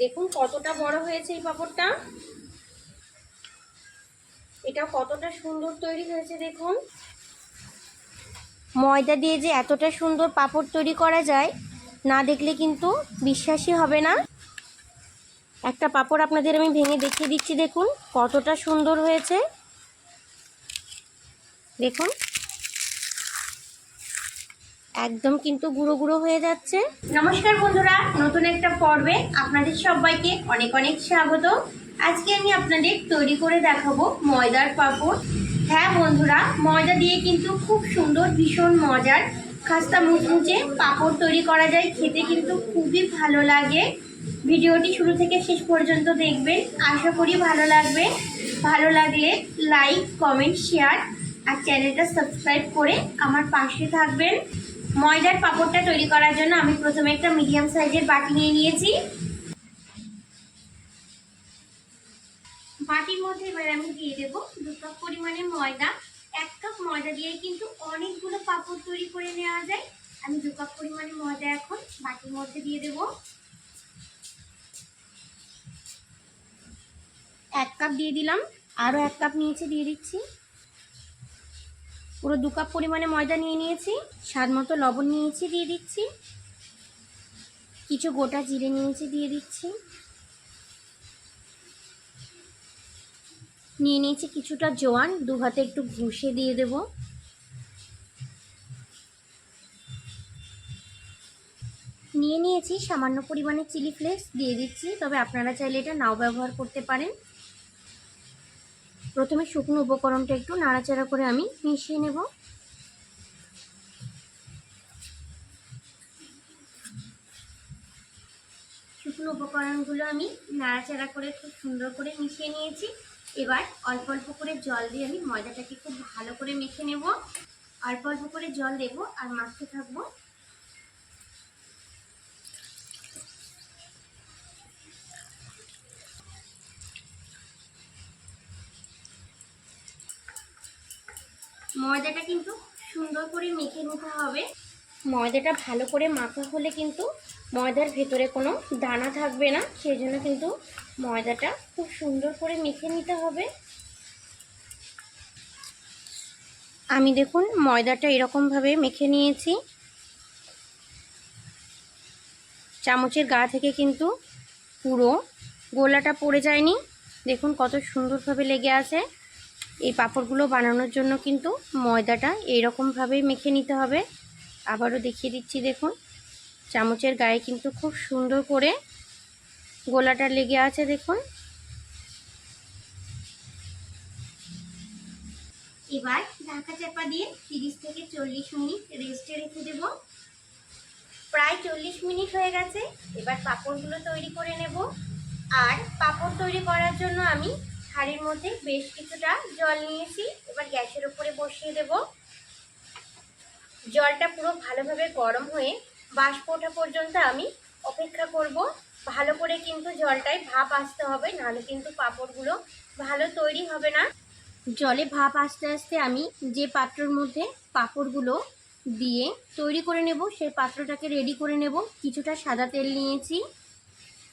দেখুন কতটা বড় হয়েছে এই পাপড়টা। এটা কতটা সুন্দর তৈরি হয়েছে দেখুন। ময়দা দিয়ে যে এতটা সুন্দর পাপড় তৈরি করা যায়, না দেখলে কিন্তু বিশ্বাসই হবে না। একটা পাপড় আপনাদের আমি ভেঙে দেখিয়ে দিচ্ছি দেখুন, কতটা সুন্দর হয়েছে। দেখুন। একদম কিন্তু গুঁড়ো গুঁড়ো হয়ে যাচ্ছে। নমস্কার বন্ধুরা, নতুন একটা পর্বে আপনাদের সবাইকে অনেক অনেক স্বাগত। আজকে আমি আপনাদের তৈরি করে দেখাবো ময়দার পাঁপড়। হ্যাঁ বন্ধুরা, ময়দা দিয়ে কিন্তু খুব সুন্দর, ভীষণ মজার খাস্তা মুচমুচে পাঁপড় তৈরি করা যায়। খেতে কিন্তু খুবই ভালো লাগে। ভিডিওটি শুরু থেকে শেষ পর্যন্ত দেখবেন। আশা করি ভালো লাগবে। ভালো লাগলে লাইক, কমেন্ট, শেয়ার আর চ্যানেলটা সাবস্ক্রাইব করে আমার পাশে থাকবেন। ময়দার পাঁপড়টা তৈরি করার জন্য আমি প্রথমে একটা মিডিয়াম সাইজের বাটি নিয়ে নিয়েছি। বাটির মধ্যে এবার আমি দিয়ে দেব দু কাপ পরিমাণে ময়দা। এক কাপ ময়দা দিয়ে কিন্তু অনেকগুলো পাঁপড় তৈরি করে নেওয়া যায়। আমি দু কাপ পরিমাণে ময়দা এখন বাটির মধ্যে দিয়ে দেব। এক কাপ দিয়ে দিলাম, আরও এক কাপ নিয়েছে দিয়ে দিচ্ছি। পুরো দু কাপ পরিমাণে ময়দা নিয়ে নিয়েছি, স্বাদ মতো লবণ নিয়েছি দিয়ে দিচ্ছি, কিছু গোটা জিরে নিয়েছি দিয়ে দিচ্ছি। নিয়ে নিয়েছি কিছুটা জোয়ান, দু হাতে একটু ঘুষে দিয়ে দেব। নিয়ে নিয়েছি সামান্য পরিমাণে চিলি ফ্লেক্স দিয়ে দিচ্ছি, তবে আপনারা চাইলে এটা নাও ব্যবহার করতে পারেন। প্রথমে শুকনো উপকরণটা একটু নাড়াচাড়া করে আমি মিশিয়ে নেব। শুকনো উপকরণগুলো আমি নাড়াচাড়া করে খুব সুন্দর করে মিশিয়ে নিয়েছি। এবার অল্প অল্প করে জল দিয়ে আমি ময়দাটাকে খুব ভালো করে মেখে নেব। অল্প অল্প করে জল দেব আর মাখতে থাকব ময়দাটা কিন্তু সুন্দর করে মেখে নিতে হবে। ময়দাটা ভালো করে মাখা হলে কিন্তু ময়দার ভেতরে কোনো দানা থাকবে না, সেই জন্য কিন্তু ময়দাটা খুব সুন্দর করে মেখে নিতে হবে। আমি দেখুন ময়দাটা এরকমভাবে মেখে নিয়েছি। চামচের গা থেকে কিন্তু পুরো গোলাটা পড়ে যায়নি। দেখুন কত সুন্দরভাবে লেগে আছে। এই পাঁপড়গুলো বানানোর জন্য কিন্তু ময়দাটা এইরকমভাবেই মেখে নিতে হবে। আবারও দেখিয়ে দিচ্ছি, দেখুন। চামচের গায়ে কিন্তু খুব সুন্দর করে গোলাটা লেগে আছে, দেখুন। এবার ঢাকা চাপা দিয়ে তিরিশ থেকে চল্লিশ মিনিট রেস্টে রেখে দেব। প্রায় চল্লিশ মিনিট হয়ে গেছে, এবার পাঁপড়গুলো তৈরি করে নেব। আর পাঁপড় তৈরি করার জন্য আমি হাঁড়ির মধ্যে বেশ কিছুটা জল নিয়েছি। এবার গ্যাসের উপরে বসিয়ে দেব। জলটা পুরো ভালোভাবে গরম হয়ে বাষ্প ওঠা পর্যন্ত আমি অপেক্ষা করব। ভালো করে কিন্তু জলটায় ভাপ আসতে হবে, নাহলে কিন্তু পাঁপড়গুলো ভালো তৈরি হবে না। জলে ভাপ আসতে আসতে আমি যে পাত্রের মধ্যে পাঁপড়গুলো দিয়ে তৈরি করে নেব, সেই পাত্রটাকে রেডি করে নেব। কিছুটা সাদা তেল নিয়েছি,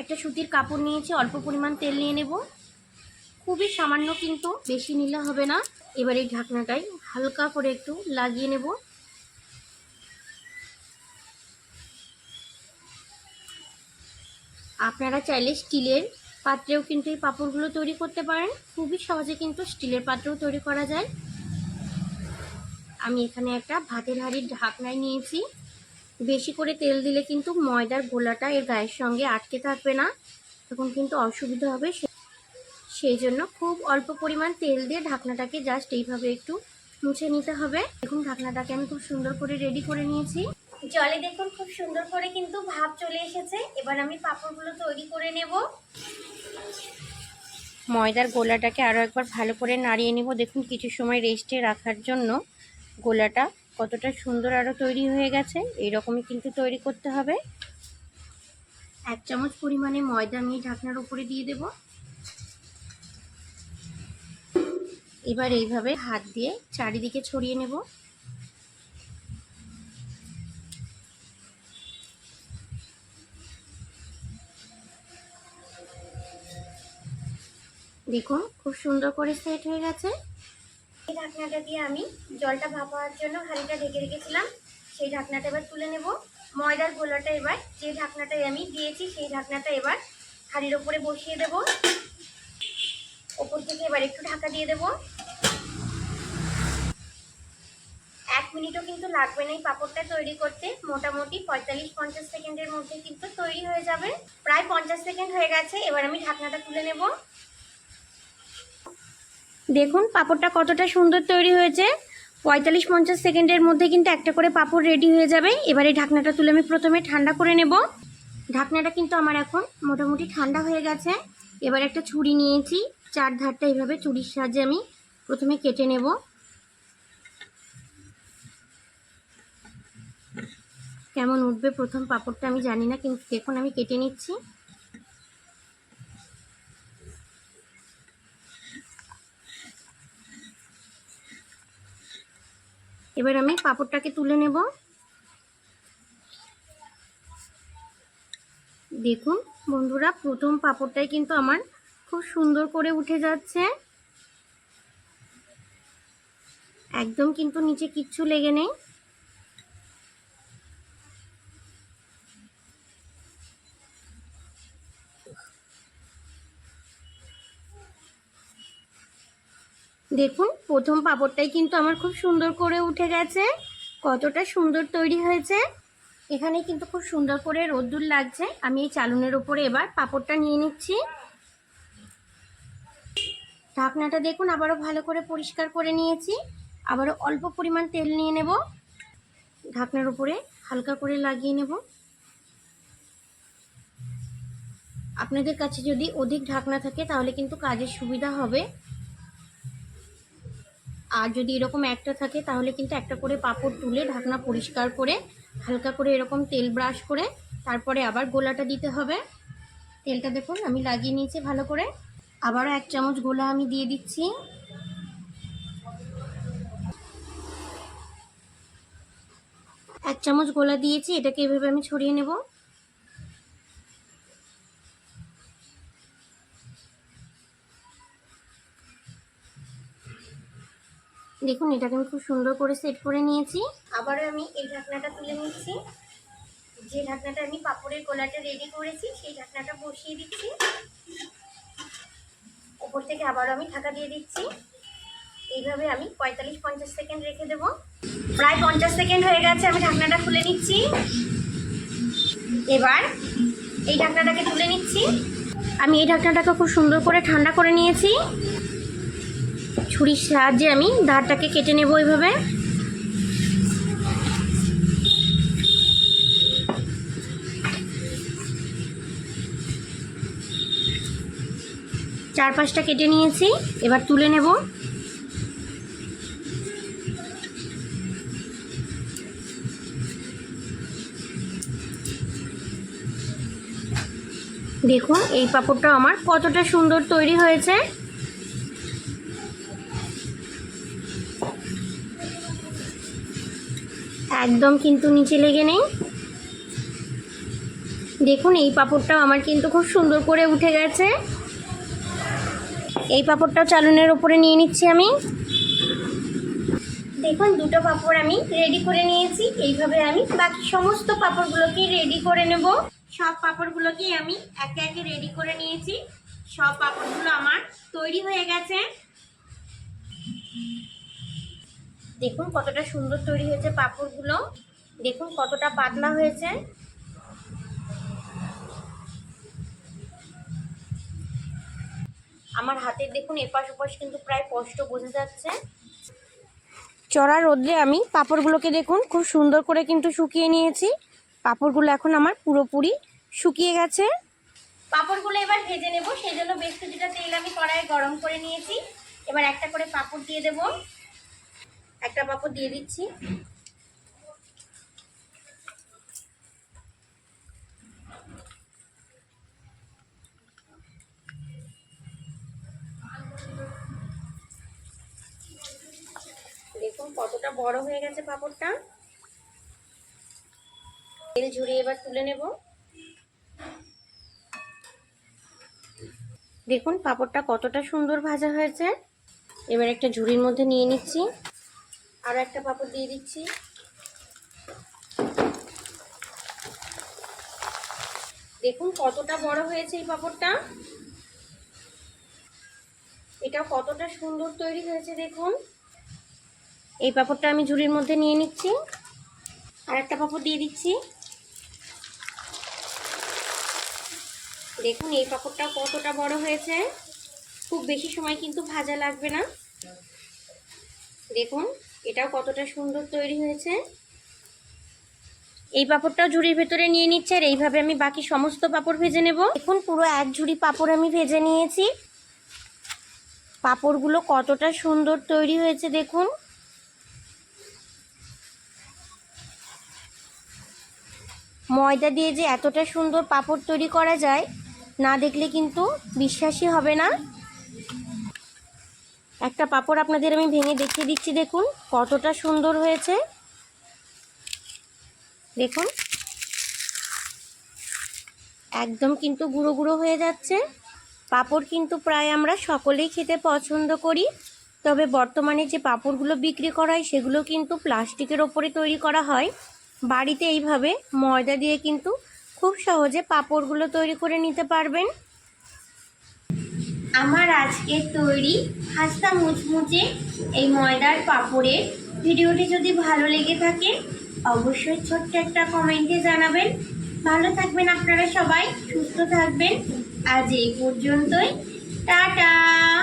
একটা সুতির কাপড় নিয়েছি, অল্প পরিমাণ তেল নিয়ে নেব। খুবই সামান্য কিন্তু, বেশি নিলে হবে না। এবার এই ঢাকনাটাই হালকা করে একটু লাগিয়ে নেব। আপনারা চাইলে স্টিলের পাত্রেও কিন্তু এই পাঁপড়গুলো তৈরি করতে পারেন। খুবই সহজে কিন্তু স্টিলের পাত্রেও তৈরি করা যায়। আমি এখানে একটা ভাতের হাঁড়ির ঢাকনায় নিয়েছি। বেশি করে তেল দিলে কিন্তু ময়দার গোলাটা এর গায়ের সঙ্গে আটকে থাকবে না। তখন কিন্তু অসুবিধা হবে সেই জন্য খুব অল্প পরিমাণ তেল দিয়ে ঢাকনাটাকে জাস্ট এইভাবে একটু মুছে নিতে হবে। দেখুন ঢাকনাটাকে আমি খুব সুন্দর করে রেডি করে নিয়েছি। জলে দেখুন খুব সুন্দর করে কিন্তু ভাব চলে এসেছে। এবার আমি পাঁপড়গুলো তৈরি করে নেব। ময়দার গোলাটাকে আরও একবার ভালো করে নাড়িয়ে নেব। দেখুন কিছু সময় রেস্টে রাখার জন্য গোলাটা কতটা সুন্দর আরও তৈরি হয়ে গেছে। এইরকমই কিন্তু তৈরি করতে হবে। এক চামচ পরিমাণে ময়দা আমি ঢাকনার উপরে দিয়ে দেব। এবার এইভাবে হাত দিয়ে চারিদিকে ছড়িয়ে নেব। দেখুন, খুব সুন্দর করে সেট হয়ে গেছে। এই ঢাকনাটা দিয়ে আমি জলটা ভাপার জন্য হাঁড়িটা ঢেকে রেখেছিলাম। সেই ঢাকনাটা এবার তুলে নেব। ময়দার গোলাটা এবার যে ঢাকনাটায় আমি দিয়েছি, সেই ঢাকনাটা এবার হাঁড়ির ওপরে বসিয়ে দেব। ওপর থেকে এবার একটু ঢাকা দিয়ে দেব। এক মিনিটও কিন্তু লাগবে না এই পাঁপড়টা তৈরি করতে। মোটামুটি পঁয়তাল্লিশ পঞ্চাশ সেকেন্ডের মধ্যে কিন্তু তৈরি হয়ে যাবে। প্রায় পঞ্চাশ সেকেন্ড হয়ে গেছে, এবার আমি ঢাকনাটা তুলে নেব। দেখুন পাঁপড়টা কতটা সুন্দর তৈরি হয়েছে। পঁয়তাল্লিশ পঞ্চাশ সেকেন্ডের মধ্যে কিন্তু একটা করে পাঁপড় রেডি হয়ে যাবে। এবার এই ঢাকনাটা তুলে আমি প্রথমে ঠান্ডা করে নেব। ঢাকনাটা কিন্তু আমার এখন মোটামুটি ঠান্ডা হয়ে গেছে। এবার একটা ছুরি নিয়েছি। চার ধারটা এইভাবে ছুরির সাহায্যে আমি প্রথমে কেটে নেব। কেমন উঠবে প্রথম পাপড়টা আমি জানি না, কিন্তু দেখুন, আমি কেটে নিচ্ছি। এবার আমি পাপড়টাকে তুলে নেব। দেখুন, বন্ধুরা, প্রথম পাপড়টাই কিন্তু আমার খুব সুন্দর করে উঠে যাচ্ছে। একদম কিন্তু নিচে কিচ্ছু লেগে নেই। দেখুন, প্রথম পাঁপড়টাই কিন্তু আমার খুব সুন্দর করে উঠে গেছে। কতটা সুন্দর তৈরি হয়েছে। এখানে কিন্তু খুব সুন্দর করে রোদ্দুর লাগছে। আমি এই চালুনের ওপরে এবার পাপড়টা নিয়ে নিচ্ছি। ঢাকনাটা দেখুন, আবারও ভালো করে পরিষ্কার করে নিয়েছি। আবারও অল্প পরিমাণ তেল নিয়ে নেব। ঢাকনার উপরে হালকা করে লাগিয়ে নেব। আপনাদের কাছে যদি অধিক ঢাকনা থাকে, তাহলে কিন্তু কাজের সুবিধা হবে। আর যদি এরকম একটা থাকে, তাহলে কিন্তু একটা করে পাপড় তুলে ঢাকনা পরিষ্কার করে, হালকা করে এরকম তেল ব্রাশ করে, তারপরে আবার গোলাটা দিতে হবে। তেলটা দেখুন, আমি লাগিয়ে নিয়েছি ভালো করে। আবারও এক চামচ গোলা আমি দিয়ে দিচ্ছি। এক চামচ গোলা দিয়েছি, এটাকে এভাবে আমি ছড়িয়ে নেব। দেখুন, এটাকে আমি খুব সুন্দর করে সেট করে নিয়েছি। আবারও আমি এই ঢাকনাটা তুলে নিচ্ছি। যে ঢাকনাটা আমি পাপড়ের গোলাটা রেডি করেছি, সেই ঢাকনাটা বসিয়ে দিচ্ছি। ওপর থেকে আবারও আমি ঢাকা দিয়ে দিচ্ছি। এইভাবে আমি পঁয়তাল্লিশ পঞ্চাশ সেকেন্ড রেখে দেব। প্রায় পঞ্চাশ সেকেন্ড হয়ে গেছে, আমি ঢাকনাটা খুলে নিচ্ছি। এবার এই ঢাকনাটাকে তুলে নিচ্ছি। আমি এই ঢাকনাটাকে খুব সুন্দর করে ঠান্ডা করে নিয়েছি। ছুরির সাহায্যে আমি ধারটাকে কেটে নেব এইভাবে। চার পাঁচটা কেটে নিয়েছি, এবার তুলে নেব। দেখুন, এই পাঁপড়টা আমার কতটা সুন্দর তৈরি হয়েছে। একদম কিন্তু নিচে লেগে নেই। দেখুন, এই পাপড়টাও আমার কিন্তু খুব সুন্দর করে উঠে গেছে। এই পাঁপড়টাও চালুনের ওপরে নিয়ে নিচ্ছি আমি। দেখুন, দুটো পাপড় আমি রেডি করে নিয়েছি। এইভাবে আমি বাকি সমস্ত পাঁপড়গুলোকে রেডি করে নেব। সব পাঁপড়গুলোকেই আমি একে একে রেডি করে নিয়েছি। সব পাপড়গুলো আমার তৈরি হয়ে গেছে। দেখুন কতটা সুন্দর তৈরি হয়েছে পাঁপড়গুলো। দেখুন কতটা পাতলা হয়েছে। আমার হাতের দেখুন এপাশ ওপাশ কিন্তু প্রায় স্পষ্ট বোঝা যাচ্ছে। চড়া রোদ্রে আমি পাঁপড়গুলোকে দেখুন খুব সুন্দর করে কিন্তু শুকিয়ে নিয়েছি। পাঁপড়গুলো এখন আমার পুরোপুরি শুকিয়ে গেছে। পাঁপড়গুলো এবার ভেজে নেব সেই জন্য বেশ কিছুটা তেল আমি কড়াইয়ে গরম করে নিয়েছি। এবার একটা করে পাঁপড় দিয়ে দেব। একটা পাঁপড় দিয়ে দিচ্ছি। দেখুন কতটা বড় হয়ে গেছে পাঁপড়টা। তেল ঝরিয়ে এবার তুলে নেব। দেখুন পাঁপড়টা কতটা সুন্দর ভাজা হয়েছে। এবার একটা ঝুড়ির মধ্যে নিয়ে নিচ্ছি। আরও একটা পাপড় দিয়ে দিচ্ছি। দেখুন কতটা বড় হয়েছে এই পাপড়টা। এটা কতটা সুন্দর তৈরি হয়েছে, দেখুন। এই পাঁপড়টা আমি ঝুড়ির মধ্যে নিয়ে নিচ্ছি। আর একটা পাপড় দিয়ে দিচ্ছি। দেখুন এই পাঁপড়টা কতটা বড় হয়েছে। খুব বেশি সময় কিন্তু ভাজা লাগবে না। দেখুন। এটাও কতটা সুন্দর তৈরি হয়েছে। এই পাঁপড়টাও ঝুড়ির ভেতরে নিয়ে নিচ্ছে আর এইভাবে আমি বাকি সমস্ত পাঁপড় ভেজে নেব। দেখুন, পুরো এক ঝুড়ি পাঁপড় আমি ভেজে নিয়েছি। পাঁপড়গুলো কতটা সুন্দর তৈরি হয়েছে, দেখুন। ময়দা দিয়ে যে এতটা সুন্দর পাঁপড় তৈরি করা যায়, না দেখলে কিন্তু বিশ্বাসই হবে না। একটা পাপড় আপনাদের আমি ভেঙে দেখিয়ে দিচ্ছি, দেখুন কতটা সুন্দর হয়েছে। দেখুন। একদম কিন্তু গুঁড়ো গুঁড়ো হয়ে যাচ্ছে। পাঁপড় কিন্তু প্রায় আমরা সকলেই খেতে পছন্দ করি, তবে বর্তমানে যে পাপড়গুলো বিক্রি করা হয়, সেগুলো কিন্তু প্লাস্টিকের ওপরে তৈরি করা হয়। বাড়িতে এইভাবে ময়দা দিয়ে কিন্তু খুব সহজে পাপড়গুলো তৈরি করে নিতে পারবেন। আমার আজকের তৈরি হাস্তা মুচমুচে এই ময়দার পাঁপড়ের। ভিডিওটি যদি ভালো লেগে থাকে, অবশ্যই ছোট্ট একটা কমেন্টে জানাবেন। ভালো থাকবেন আপনারা সবাই, সুস্থ থাকবেন। আজ এই পর্যন্তই। টাটা!